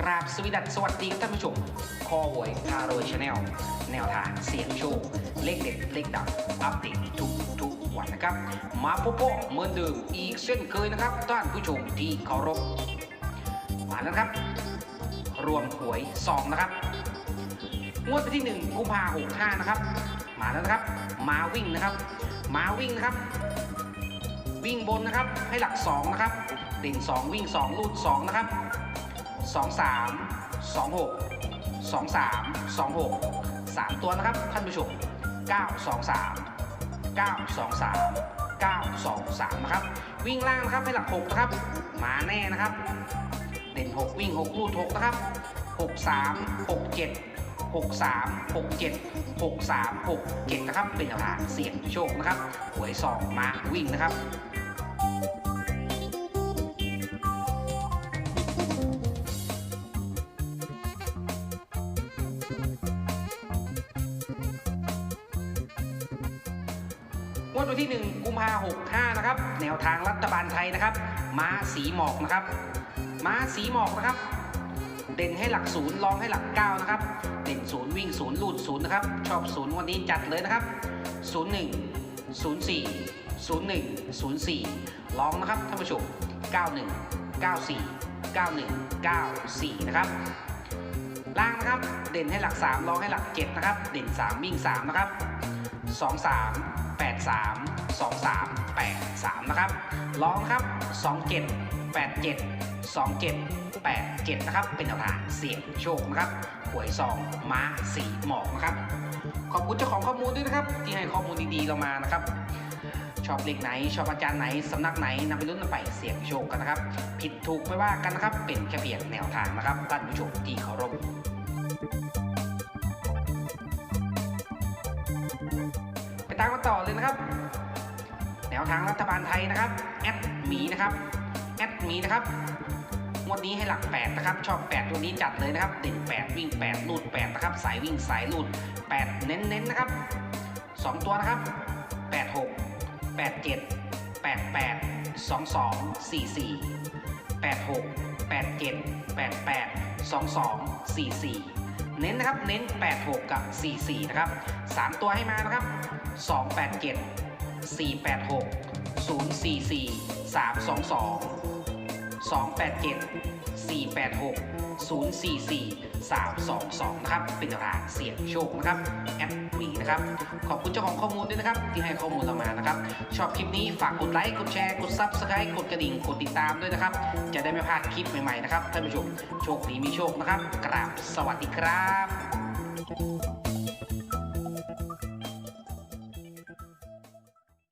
กราบสวีดัสสวัสดีท่านผู้ชม คอหวยพารวยชาแนลแนวทางเสียงโชค เลขเด็ด เลขดังอัปเดตทุกทุกวันนะครับ มาพบเหมือนเดิมอีกเช่นเคยนะครับ ท่านผู้ชมที่เคารพ มาแล้วครับ รวมหวยซองนะครับ งวดวันที่ 1 กุมภาหกห้านะครับ มาแล้วนะครับ มาวิ่งนะครับ มาวิ่งนะครับ วิ่งบนนะครับให้หลัก 2 นะครับ เด่น 2 วิ่ง 2 ลูด 2 นะครับ 2 3 2 6 2 3 2 6 3 ตัวนะครับท่านผู้ชม 9 2 3 9 2 3 9 2 3 นะครับ วิ่งล่างนะครับให้หลัก 6 นะครับ มาแน่นะครับ เด่น 6 วิ่ง6ลูด 6 นะครับ 6 3 6 7 6 3 6 7 6 3 6 7 นะครับ เป็นแนวทางเสี่ยงโชคนะครับหวยสองมาวิ่งนะครับ งวดวันที่ 1 กุมภาหกห้านะครับ แนวทางรัฐบาลไทยนะครับ ม้าสีหมอกนะครับ ม้าสีหมอกนะครับ เด่นให้หลักศูนย์รองให้หลักเก้านะครับ เด่นศูนย์วิ่งศูนย์ลูดศูนย์นะครับ ชอบศูนย์วันนี้จัดเลยนะครับศูนย์หนึ่งศูนย์สี่ศูนย์หนึ่งศูนย์สี่ลองนะครับท่านผู้ชมเก้าหนึ่งเก้าสี่เก้าหนึ่งเก้าสี่นะครับ ล่างนะครับ เด่นให้หลัก 3 รองให้หลัก 7 นะครับ เด่น 3 วิ่ง 3 นะครับ 2 3 8 3 2 3 8 3 นะครับรองครับ 2 7 8 7 2 7 8 7 นะครับ เป็นแนวทางเสี่ยงโชคนะครับหวยซองม้าสีหมอกนะครับ ขอบคุณเจ้าของข้อมูลด้วยนะครับ ที่ให้ข้อมูลดีๆเรามานะครับ ชอบเลขไหน ชอบอาจารย์ไหน สำนักไหนนำไปลุ้นนำไปเสี่ยงโชคกันนะครับ ผิดถูกไม่ว่ากันนะครับ เป็นแค่เพียงแนวทางนะครับท่านผู้ชมที่เคารพไปตามกันต่อเลยนะครับ แนวทางรัฐบาลไทยนะครับแอดหมีนะครับแอดหมีนะครับงวดนี้ให้หลัก 8 นะครับ ชอบ 8 ตัวนี้จัดเลยนะครับเด่น8 วิ่ง 8 ลูด 8 นะครับ สายวิ่งสายลูด 8 เน้นๆนะครับ 2 ตัวนะครับ 8 6 8 7 8 8 2 2 4 4 8 6 8 7 8 8 2 2 4 4 เน้นนะครับ เน้น 8 6 กับ 4 4 นะครับ 3 ตัวให้มานะครับ 2 8 7 486 044 322 287 4 8 6 0 4 4 3 2 2 นะครับ เป็นแนวทางเสี่ยงโชคนะครับแอปมีนะครับ ขอบคุณเจ้าของข้อมูลด้วยนะครับ ที่ให้ข้อมูลเรามานะครับ ชอบคลิปนี้ฝากกดไลค์ กดแชร์ กด Subscribe กดกระดิ่ง กดติดตามด้วยนะครับ จะได้ไม่พลาดคลิปใหม่ๆนะครับท่านผู้ชม โชคดีมีโชคนะครับ กราบสวัสดีครับ